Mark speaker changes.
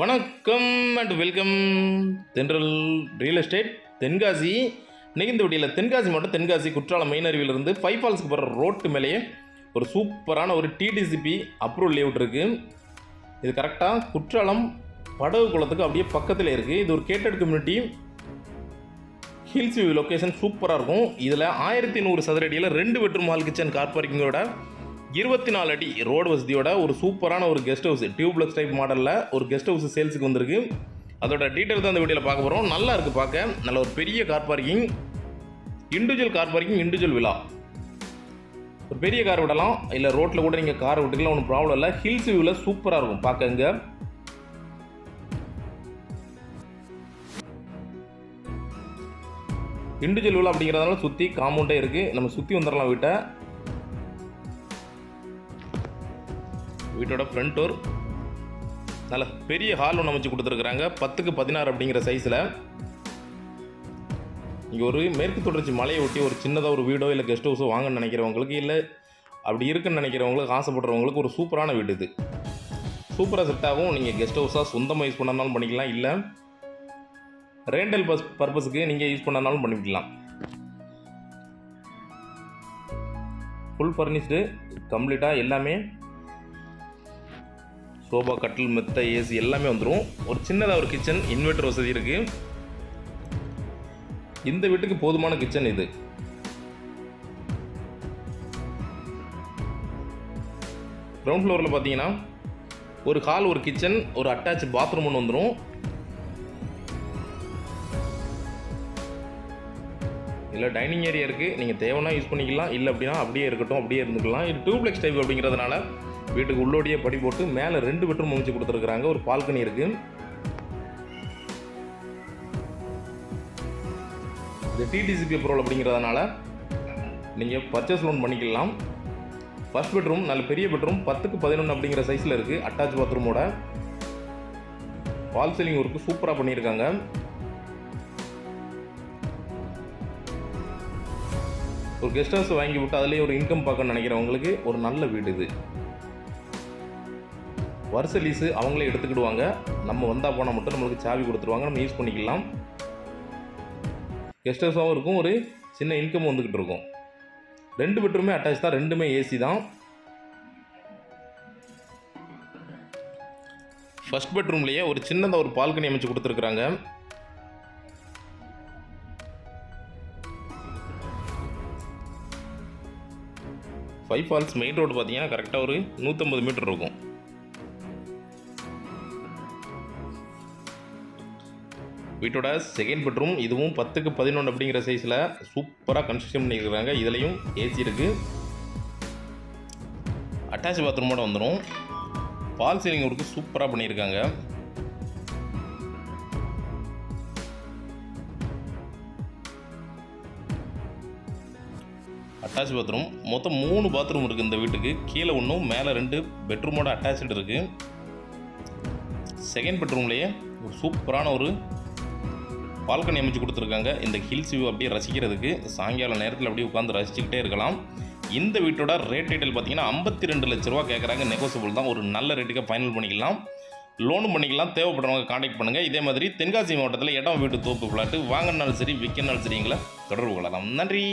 Speaker 1: வணக்கம் and welcome Thendral real estate Tenkasi. இன்னைக்கு இந்த தென்காசி மாவட்டம் தென்காசி குற்றாலம் மெயின் அருவியிலிருந்து ஃபைவ் ஃபால்ஸ்க்கு போகிற ரோட்டு மேலேயே ஒரு சூப்பரான ஒரு டிடிசிபி அப்ரூவல் லேவுட் இருக்குது இது கரெக்டாக குற்றாலம் படகு குளத்துக்கு அப்படியே பக்கத்தில் இருக்குது இது ஒரு gated community hills view location சூப்பராக இருக்கும். இதில் ஆயிரத்தி நூறு சதுரடியில் ரெண்டு பெட்ரூம் ஹால் கிச்சன் கார் பார்க்கிங்கோட இருபத்தி நாலு அடி ரோடு வசதியோட ஒரு சூப்பரான ஒரு கெஸ்ட் ஹவுஸ் டியூப்லெக்ஸ் டைப் மாடலில் ஒரு கெஸ்ட் ஹவுஸ் சேல்ஸுக்கு வந்திருக்கு. அதோட டீட்டெயில் தான் இந்த வீடியோவில் பார்க்க போகிறோம் நல்லா இருக்குது பார்க்க. நல்ல ஒரு பெரிய car parking individual car parking individual விழா ஒரு பெரிய கார் விடலாம். இல்லை ரோட்டில் கூட நீங்கள் கார் விட்டுக்கலாம் ஒன்றும் ப்ராப்ளம் இல்லை. ஹில்ஸ் வியூவில் சூப்பராக இருக்கும் பார்க்க இங்கே இண்டிவிஜுவல் விழா அப்படிங்கிறதுனால சுற்றி காம்பவுண்டே இருக்குது நம்ம சுற்றி வந்துடலாம் வீட்டை. வீட்டோட ஃப்ரண்ட் டோர் நல்ல பெரிய ஹால் ஒன்று அமைச்சு கொடுத்துருக்குறாங்க. பத்துக்கு பதினாறு அப்படிங்கிற சைஸில் இங்கே ஒரு மேற்கு தொடர்ச்சி மலையை ஒட்டி ஒரு சின்னதாக ஒரு வீடோ இல்லை கெஸ்ட் ஹவுஸோ வாங்கன்னு நினைக்கிறவங்களுக்கு இல்லை. அப்படி இருக்குன்னு நினைக்கிறவங்களுக்கு ஆசைப்படுறவங்களுக்கு ஒரு சூப்பரான வீடு இது. சூப்பராக செட்டாகவும் நீங்கள் கெஸ்ட் ஹவுஸாக சொந்தமாக யூஸ் பண்ணாலும் பண்ணிக்கலாம். இல்லை ரேண்டல் பஸ் பர்பஸுக்கு நீங்கள் யூஸ் பண்ணாலும் பண்ணிக்கலாம். ஃபுல் ஃபர்னிஷ்டு கம்ப்ளீட்டாக எல்லாமே சோபா கட்டில் மெத்த ஏசி எல்லாமே வந்துடும் ஒரு சின்னதாக ஒரு கிச்சன் இன்வெர்டர் வசதி இருக்குது இந்த வீட்டுக்கு போதுமான கிச்சன் இது. கிரவுண்ட் ஃப்ளோரில் பார்த்தீங்கன்னா ஒரு ஹால் ஒரு கிச்சன் ஒரு அட்டாச் பாத்ரூம் ஒன்று வந்துடும் இல்லை டைனிங் ஏரியா இருக்குது நீங்கள் தேவைன்னா யூஸ் பண்ணிக்கலாம். இல்லை அப்படின்னா அப்படியே இருக்கட்டும் அப்படியே இருந்துக்கலாம். இது டூப்ளெக்ஸ் டைப் அப்படிங்கிறதுனால வீட்டுக்கு உள்ளோடையே படி போட்டு மேலே ரெண்டு பெட்ரூம் அமைச்சு கொடுத்துருக்குறாங்க. ஒரு பால்கனி இருக்குது இது டிடிசிபி அப்ரூவல் அப்படிங்கிறதுனால நீங்கள் பர்ச்சேஸ் லோன் பண்ணிக்கலாம். ஃபர்ஸ்ட் பெட்ரூம் நல்ல பெரிய பெட்ரூம் பத்துக்கு பதினொன்று அப்படிங்கிற சைஸில் இருக்குது அட்டாச் பாத்ரூமோட வால் சீலிங் ஒர்க்கு சூப்பராக பண்ணியிருக்காங்க. ஒரு கெஸ்ட் ஹவுஸ் வாங்கி விட்டு அதுலேயே ஒரு இன்கம் பார்க்கணும்னு நினைக்கிறவங்களுக்கு ஒரு நல்ல வீடு இது. வருஷ லீஸு அவங்களே எடுத்துக்கிடுவாங்க. நம்ம வந்தால் போனால் மட்டும் நம்மளுக்கு சாவி கொடுத்துருவாங்க. நம்ம யூஸ் பண்ணிக்கலாம். கெஸ்ட் ஹவுஸாகவும் இருக்கும். ஒரு சின்ன இன்கம் வந்துக்கிட்டு இருக்கும். ரெண்டு பெட்ரூமே அட்டாச் தான். ரெண்டுமே ஏசி தான். ஃபஸ்ட் பெட்ரூம்லேயே ஒரு சின்னதாக ஒரு பால்கனி அமைச்சு கொடுத்துருக்குறாங்க. ஃபைவ் ஃபால்ஸ் மெயின் ரோடு பார்த்தீங்கன்னா கரெக்டாக ஒரு நூற்றம்பது மீட்டர் இருக்கும். வீட்டோட செகண்ட் பெட்ரூம் இதுவும் பத்துக்கு பதினொன்று அப்படிங்கிற சைஸில் சூப்பராக கன்ஸ்ட்ரக்ஷன் பண்ணியிருக்கிறாங்க இதுலேயும் ஏசி இருக்குது அட்டாச் பாத்ரூமோட வந்துடும் பால் சீலிங் ஒர்க்கு சூப்பராக பண்ணியிருக்காங்க. அட்டாச் பாத்ரூம் மொத்தம் மூணு பாத்ரூம் இருக்குது இந்த வீட்டுக்கு. கீழே ஒன்றும் மேலே ரெண்டு பெட்ரூமோட அட்டாச்சு இருக்குது செகண்ட் பெட்ரூம்லேயே ஒரு சூப்பரான ஒரு பால்கனி அமைச்சு கொடுத்துருக்காங்க. இந்த ஹில்ஸ் வியூ அப்படியே ரசிக்கிறதுக்கு சாயங்கால நேரத்தில் அப்படியே உட்காந்து ரசிச்சுக்கிட்டே இருக்கலாம். இந்த வீட்டோட ரேட் டீட்டெயில் பார்த்தீங்கன்னா ஐம்பத்தி ரெண்டு லட்ச ரூபா கேட்குறாங்க நெகோசியபிள் தான். ஒரு நல்ல ரேட்டுக்கு ஃபைனல் பண்ணிக்கலாம். லோனும் பண்ணிக்கலாம். தேவைப்படுறவங்க காண்டாக்ட் பண்ணுங்கள் இதே மாதிரி தென்காசி மாவட்டத்தில் இடம் வீட்டு தோப்பு பிளாட்டு வாங்கினாலும் சரி விற்கனாலும் சரிங்களா தொடர்பு கொள்ளலாம். நன்றி.